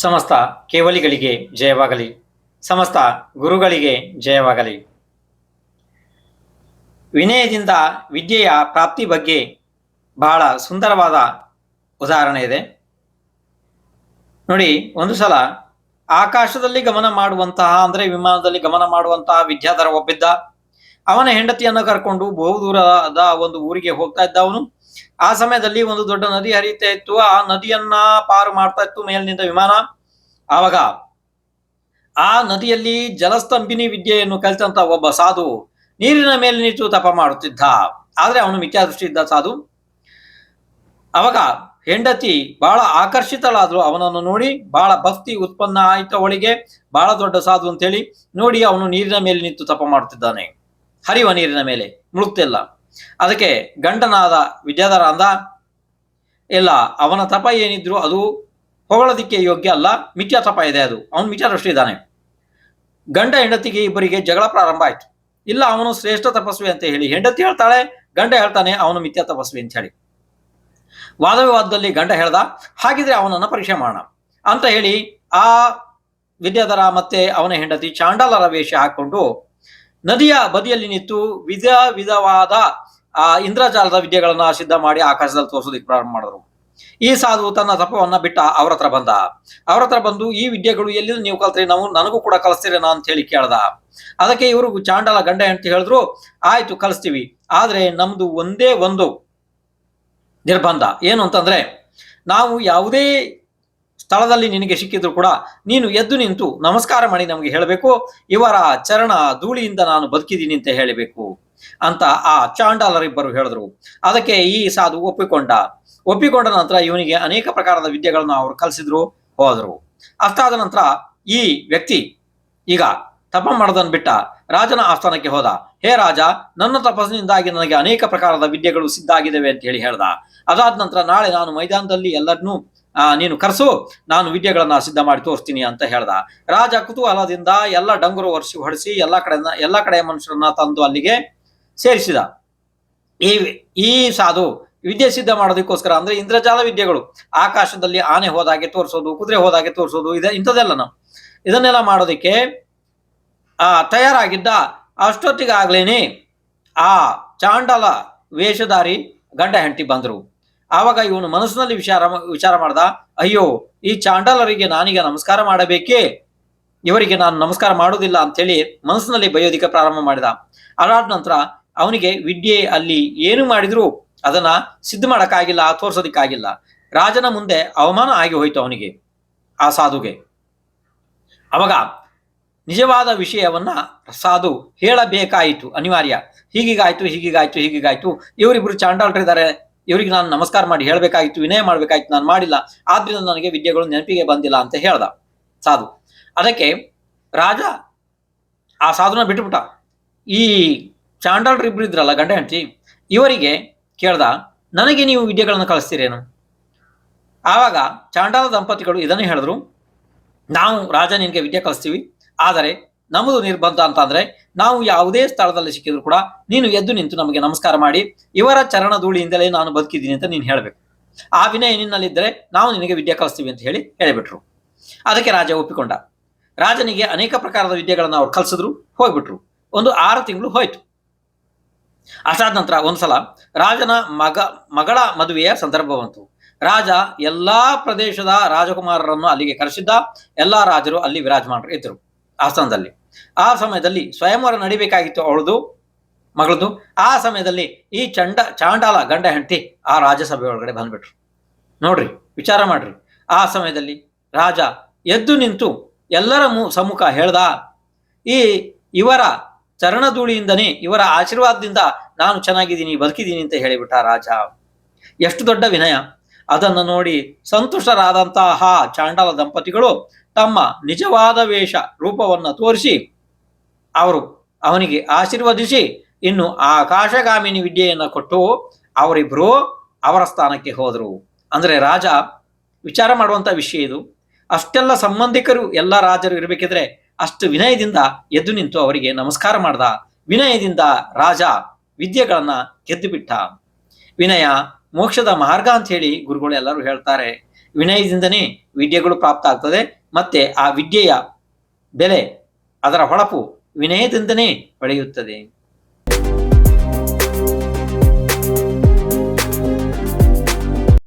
ಸಮಸ್ತ ಕೇವಲಿಗಳಿಗೆ ಜಯವಾಗಲಿ, ಸಮಸ್ತ ಗುರುಗಳಿಗೆ ಜಯವಾಗಲಿ. ವಿನಯದಿಂದ ವಿದ್ಯೆಯ ಪ್ರಾಪ್ತಿ ಬಗ್ಗೆ ಬಹಳ ಸುಂದರವಾದ ಉದಾಹರಣೆ ಇದೆ. ನೋಡಿ, ಒಂದು ಸಲ ಆಕಾಶದಲ್ಲಿ ಗಮನ ಮಾಡುವಂತಹ, ಅಂದ್ರೆ ವಿಮಾನದಲ್ಲಿ ಗಮನ ಮಾಡುವಂತಹ ವಿದ್ಯಾಧರ ಒಬ್ಬಿದ್ದ ಅವನ ಹೆಂಡತಿಯನ್ನು ಕರ್ಕೊಂಡು ಬಹು ದೂರದ ಒಂದು ಊರಿಗೆ ಹೋಗ್ತಾ ಇದ್ದ ಅವನು ಆ ಸಮಯದಲ್ಲಿ ಒಂದು ದೊಡ್ಡ ನದಿ ಹರಿತಾ ಇತ್ತು. ಆ ನದಿಯನ್ನ ಪಾರು ಮಾಡ್ತಾ ಇತ್ತು ಮೇಲಿನಿಂದ ವಿಮಾನ. ಆವಾಗ ಆ ನದಿಯಲ್ಲಿ ಜಲಸ್ತಂಭಿನಿ ವಿದ್ಯೆಯನ್ನು ಕಲಿತಂತ ಒಬ್ಬ ಸಾಧು ನೀರಿನ ಮೇಲೆ ನಿಂತು ತಪ ಮಾಡುತ್ತಿದ್ದ. ಆದ್ರೆ ಅವನು ಮಿಥ್ಯಾದೃಷ್ಟಿ ಇದ್ದ ಸಾಧು. ಅವಾಗ ಹೆಂಡತಿ ಬಹಳ ಆಕರ್ಷಿತಳಾದ್ರು ಅವನನ್ನು ನೋಡಿ, ಬಹಳ ಭಕ್ತಿ ಉತ್ಪನ್ನ ಆಯ್ತು ಅವಳಿಗೆ, ಬಹಳ ದೊಡ್ಡ ಸಾಧು ಅಂತ ಹೇಳಿ ನೋಡಿ ಅವನು ನೀರಿನ ಮೇಲೆ ನಿಂತು ತಪ ಮಾಡುತ್ತಿದ್ದಾನೆ. ಹರಿಯುವ ನೀರಿನ ಮೇಲೆ ಮುಳುಗ್ತಿಲ್ಲ. ಅದಕ್ಕೆ ಗಂಡನಾದ ವಿದ್ಯಾಧರ ಅಂದ, ಇಲ್ಲ, ಅವನ ತಪ ಏನಿದ್ರು ಅದು ಹೊಗಳೋದಿಕ್ಕೆ ಯೋಗ್ಯ ಅಲ್ಲ, ಮಿಥ್ಯಾ ತಪ ಇದೆ ಅದು. ಅವನು ಮಿಥ್ಯಾದೃಷ್ಟಿ ಇದ್ದಾನೆ ಗಂಡ ಹೆಂಡತಿಗೆ ಇಬ್ಬರಿಗೆ ಜಗಳ ಪ್ರಾರಂಭ ಆಯ್ತು. ಇಲ್ಲ, ಅವನು ಶ್ರೇಷ್ಠ ತಪಸ್ವಿ ಅಂತ ಹೇಳಿ ಹೆಂಡತಿ ಹೇಳ್ತಾಳೆ, ಗಂಡ ಹೇಳ್ತಾನೆ, ಅವನು ಮಿಥ್ಯಾ ತಪಸ್ವಿ ಅಂತ ಹೇಳಿ. ವಾದವಿವಾದದಲ್ಲಿ ಗಂಡ ಹೇಳ್ದ, ಹಾಗಿದ್ರೆ ಅವನನ್ನ ಪರೀಕ್ಷೆ ಮಾಡೋಣ. ಅಂತ ಹೇಳಿ ಆ ವಿದ್ಯಾಧರ ಮತ್ತೆ ಅವನ ಹೆಂಡತಿ ಚಾಂಡಾಲರ ವೇಷ ಹಾಕೊಂಡು ನದಿಯ ಬದಿಯಲ್ಲಿ ನಿಂತು ವಿಧ ವಿಧವಾದ, ಆ, ಇಂದ್ರಜಾಲದ ವಿದ್ಯೆಗಳನ್ನ ಸಿದ್ಧ ಮಾಡಿ ಆಕಾಶದಲ್ಲಿ ತೋರಿಸೋದಕ್ಕೆ ಪ್ರಾರಂಭ ಮಾಡಿದ್ರು. ಈ ಸಾಧು ತನ್ನ ತಪವನ್ನ ಬಿಟ್ಟ ಅವ್ರ ಹತ್ರ ಬಂದ. ಅವ್ರ ಹತ್ರ ಬಂದು, ಈ ವಿದ್ಯೆಗಳು ಎಲ್ಲಿ ನೀವು ಕಲ್ತ್ರಿ? ನಾವು, ನನಗೂ ಕೂಡ ಕಲಿಸ್ತೀರೇನಾ? ಅಂತ ಹೇಳಿ ಕೇಳ್ದ. ಅದಕ್ಕೆ ಇವರು ಚಾಂಡಲ ಗಂಡ ಅಂತ ಹೇಳಿದ್ರು, ಆಯ್ತು, ಕಲಿಸ್ತೀವಿ. ಆದ್ರೆ ನಮ್ದು ಒಂದೇ ಒಂದು ನಿರ್ಬಂಧ. ಏನು ಅಂತಂದ್ರೆ, ನಾವು ಯಾವುದೇ ಸ್ಥಳದಲ್ಲಿ ನಿನಗೆ ಸಿಕ್ಕಿದ್ರು ಕೂಡ ನೀನು ಎದ್ದು ನಿಂತು ನಮಸ್ಕಾರ ಮಾಡಿ ನಮಗೆ ಹೇಳಬೇಕು. ಇವರ ಚರಣ ಧೂಳಿಯಿಂದ ನಾನು ಬದುಕಿದ್ದೀನಿ ಅಂತ ಹೇಳಬೇಕು ಅಂತ ಆ ಚಾಂಡಾಲರಿಬ್ಬರು ಹೇಳಿದ್ರು. ಅದಕ್ಕೆ ಈ ಸಾಧು ಒಪ್ಪಿಕೊಂಡ. ಒಪ್ಪಿಕೊಂಡ ನಂತರ ಇವನಿಗೆ ಅನೇಕ ಪ್ರಕಾರದ ವಿದ್ಯೆಗಳನ್ನು ಅವರು ಕಲಿಸಿದ್ರು, ಹೋದರು. ಅಷ್ಟಾದ ನಂತರ ಈ ವ್ಯಕ್ತಿ ಈಗ ತಪ ಮಾಡದನ್ ಬಿಟ್ಟ ರಾಜನ ಆಸ್ಥಾನಕ್ಕೆ ಹೋದ. ಹೇ ರಾಜ, ನನ್ನ ತಪಸ್ಸಿನಿಂದಾಗಿ ನನಗೆ ಅನೇಕ ಪ್ರಕಾರದ ವಿದ್ಯೆಗಳು ಸಿದ್ಧ ಆಗಿದ್ದಾವೆ ಅಂತ ಹೇಳಿ ಹೇಳ್ದ. ಅದಾದ ನಂತರ ನಾಳೆ ನಾನು ಮೈದಾನದಲ್ಲಿ ಎಲ್ಲರನ್ನೂ ನೀನು ಕರೆಸು, ನಾನು ವಿದ್ಯೆಗಳನ್ನ ಸಿದ್ಧ ಮಾಡಿ ತೋರಿಸ್ತೀನಿ ಅಂತ ಹೇಳ್ದ. ರಾಜ ಕುತೂಹಲದಿಂದ ಎಲ್ಲ ಡಂಗುರು ವರ್ಷಿ ಹೊಡೆಸಿ ಎಲ್ಲ ಕಡೆ ಎಲ್ಲ ಕಡೆಯ ಮನುಷ್ಯರನ್ನ ತಂದು ಅಲ್ಲಿಗೆ ಸೇರಿಸಿದ. ಈ ಈ ಸಾಧು ವಿದ್ಯೆ ಸಿದ್ಧ ಮಾಡೋದಕ್ಕೋಸ್ಕರ ಅಂದ್ರೆ ಇಂದ್ರಜಾಲ ವಿದ್ಯೆಗಳು. ಆಕಾಶದಲ್ಲಿ ಆನೆ ಹೋದಾಗೆ ತೋರಿಸೋದು, ಕುದುರೆ ಹೋದಾಗೆ ತೋರಿಸೋದು, ಇದೆ ಇಂಥದ್ದೆಲ್ಲ ನಾವು ಇದನ್ನೆಲ್ಲ ಮಾಡೋದಕ್ಕೆ, ಆ, ತಯಾರಾಗಿದ್ದ ಅಷ್ಟೊತ್ತಿಗಾಗ್ಲೇನೆ ಆ ಚಾಂಡಲ ವೇಷಧಾರಿ ಗಂಡ ಹೆಂಡತಿ ಬಂದರು. ಆವಾಗ ಇವನು ಮನಸ್ಸಿನಲ್ಲಿ ವಿಚಾರ ವಿಚಾರ ಮಾಡ್ದ, ಅಯ್ಯೋ, ಈ ಚಾಂಡಲರಿಗೆ ನಾನೀಗ ನಮಸ್ಕಾರ ಮಾಡಬೇಕೇ? ಇವರಿಗೆ ನಾನು ನಮಸ್ಕಾರ ಮಾಡುವುದಿಲ್ಲ ಅಂತೇಳಿ ಮನಸ್ಸಿನಲ್ಲಿ ಬಯೋದಿಕ ಪ್ರಾರಂಭ ಮಾಡಿದ. ಅದಾದ ನಂತರ ಅವನಿಗೆ ವಿದ್ಯೆ, ಅಲ್ಲಿ ಏನು ಮಾಡಿದ್ರು ಅದನ್ನ ಸಿದ್ಧ ಮಾಡಕ್ಕಾಗಿಲ್ಲ, ತೋರ್ಸೋದಿಕ್ಕಾಗಿಲ್ಲ. ರಾಜನ ಮುಂದೆ ಅವಮಾನ ಆಗಿ ಹೋಯ್ತು ಅವನಿಗೆ, ಆ ಸಾಧುಗೆ. ಅವಾಗ ನಿಜವಾದ ವಿಷಯವನ್ನ ಸಾಧು ಹೇಳಬೇಕಾಯಿತು, ಅನಿವಾರ್ಯ. ಹೀಗೀಗಾಯ್ತು ಹೀಗೀಗಾಯ್ತು ಹೀಗೀಗಾಯ್ತು. ಇವರಿಬ್ರು ಚಾಂಡಾಲ್ರಿದ್ದಾರೆ ಇವರಿಗೆ ನಾನು ನಮಸ್ಕಾರ ಮಾಡಿ ಹೇಳಬೇಕಾಗಿತ್ತು ವಿನಯ ಮಾಡಬೇಕಾಗಿತ್ತು ನಾನು ಮಾಡಿಲ್ಲ. ಆದ್ರಿಂದ ನನಗೆ ವಿದ್ಯೆಗಳು ನೆನಪಿಗೆ ಬಂದಿಲ್ಲ ಅಂತ ಹೇಳ್ದ. ಸಾಧು. ಅದಕ್ಕೆ ರಾಜ ಆ ಸಾಧುನ ಬಿಟ್ಟುಬಿಟ್ಟ ಈ ಚಾಂಡಾಲ್ರಿಬ್ರು ಇದ್ರಲ್ಲ ಗಂಡ ಹೆಂಡತಿ, ಇವರಿಗೆ ಕೇಳ್ದ, ನನಗೆ ನೀವು ವಿದ್ಯೆಗಳನ್ನು ಕಳಿಸ್ತೀರೇನು? ಆವಾಗ ಚಾಂಡಾಲ ದಂಪತಿಗಳು ಇದನ್ನು ಹೇಳಿದ್ರು. ನಾವು ರಾಜ ನಿನಗೆ ವಿದ್ಯೆ ಕಲಿಸ್ತೀವಿ ಆದರೆ ನಮ್ಮದು ನಿರ್ಬಂಧ ಅಂತ ಅಂದ್ರೆ ನಾವು ಯಾವುದೇ ಸ್ಥಳದಲ್ಲಿ ಸಿಕ್ಕಿದ್ರು ಕೂಡ ನೀನು ಎದ್ದು ನಿಂತು ನಮಗೆ ನಮಸ್ಕಾರ ಮಾಡಿ, ಇವರ ಚರಣ ಧೂಳಿಯಿಂದಲೇ ನಾನು ಬದುಕಿದ್ದೀನಿ ಅಂತ ನೀನು ಹೇಳಬೇಕು. ಆ ವಿನಯ ನಿನ್ನಲ್ಲಿದ್ದರೆ ನಾವು ನಿನಗೆ ವಿದ್ಯೆ ಕಲಿಸ್ತೀವಿ ಅಂತ ಹೇಳಿ ಹೇಳಿಬಿಟ್ರು. ಅದಕ್ಕೆ ರಾಜ ಒಪ್ಪಿಕೊಂಡ. ರಾಜನಿಗೆ ಅನೇಕ ಪ್ರಕಾರದ ವಿದ್ಯೆಗಳನ್ನು ಅವ್ರು ಕಲಿಸಿದ್ರು, ಹೋಗ್ಬಿಟ್ರು. ಒಂದು ಆರು ತಿಂಗಳು ಹೋಯ್ತು. ಅಷ್ಟಾದ ನಂತರ ಒಂದ್ಸಲ ರಾಜನ ಮಗ, ಮಗಳ ಮದುವೆಯ ಸಂದರ್ಭ ಬಂತು. ರಾಜ ಎಲ್ಲಾ ಪ್ರದೇಶದ ರಾಜಕುಮಾರರನ್ನು ಅಲ್ಲಿಗೆ ಕರೆಸಿದ್ದ, ಎಲ್ಲಾ ರಾಜರು ಅಲ್ಲಿ ವಿರಾಜಮಾನರು ಇದ್ದರು ಆಸ್ಥಾನದಲ್ಲಿ ಆ ಸಮಯದಲ್ಲಿ ಸ್ವಯಂವರ ನಡಿಬೇಕಾಗಿತ್ತು ಅವಳದು ಮಗಳದು ಆ ಸಮಯದಲ್ಲಿ ಈ ಚಂಡ, ಚಾಂಡಾಲ ಗಂಡ ಹೆಂಡತಿ ಆ ರಾಜ್ಯಸಭೆ ಒಳಗಡೆ ಬಂದ್ಬಿಟ್ರು. ನೋಡ್ರಿ, ವಿಚಾರ ಮಾಡ್ರಿ. ಆ ಸಮಯದಲ್ಲಿ ರಾಜ ಎದ್ದು ನಿಂತು ಎಲ್ಲರ ಮು, ಸಮ್ಮುಖ ಹೇಳ್ದ, ಈ ಇವರ ಚರಣಧೂಳಿಯಿಂದನೇ, ಇವರ ಆಶೀರ್ವಾದದಿಂದ ನಾನು ಚೆನ್ನಾಗಿದ್ದೀನಿ, ಬದುಕಿದ್ದೀನಿ ಅಂತ ಹೇಳಿಬಿಟ್ಟ ರಾಜ. ಎಷ್ಟು ದೊಡ್ಡ ವಿನಯ. ಅದನ್ನು ನೋಡಿ ಸಂತುಷ್ಟರಾದಂತಹ ಚಾಂಡಾಲ ದಂಪತಿಗಳು ತಮ್ಮ ನಿಜವಾದ ವೇಷ ರೂಪವನ್ನ ತೋರಿಸಿ ಅವರು ಅವನಿಗೆ ಆಶೀರ್ವದಿಸಿ ಇನ್ನು ಆಕಾಶಗಾಮಿನಿ ವಿದ್ಯೆಯನ್ನು ಕೊಟ್ಟು ಅವರಿಬ್ಬರು ಅವರ ಸ್ಥಾನಕ್ಕೆ ಹೋದರು. ಅಂದ್ರೆ ರಾಜ ವಿಚಾರ ಮಾಡುವಂತ ವಿಷಯ ಇದು. ಅಷ್ಟೆಲ್ಲ ಸಂಬಂಧಿಕರು ಎಲ್ಲ ರಾಜರು ಇರಬೇಕಿದ್ರೆ ಅಷ್ಟು ವಿನಯದಿಂದ ಎದ್ದು ನಿಂತು ಅವರಿಗೆ ನಮಸ್ಕಾರ ಮಾಡ್ದ. ವಿನಯದಿಂದ ರಾಜ ವಿದ್ಯೆಗಳನ್ನ ಗೆದ್ದು ಬಿಟ್ಟ ವಿನಯ, ಮೋಕ್ಷದ ಮಾರ್ಗ ಅಂತ ಹೇಳಿ ಗುರುಗಳು ಎಲ್ಲರೂ ಹೇಳ್ತಾರೆ. ವಿನಯದಿಂದನೇ ವಿದ್ಯೆಗಳು ಪ್ರಾಪ್ತ ಆಗ್ತದೆ. ಮತ್ತೆ ಆ ವಿದ್ಯೆಯ ಬೆಲೆ ಅದರ ಹೊಳಪು ವಿನಯದಿಂದನೇ ಹೊಳೆಯುತ್ತದೆ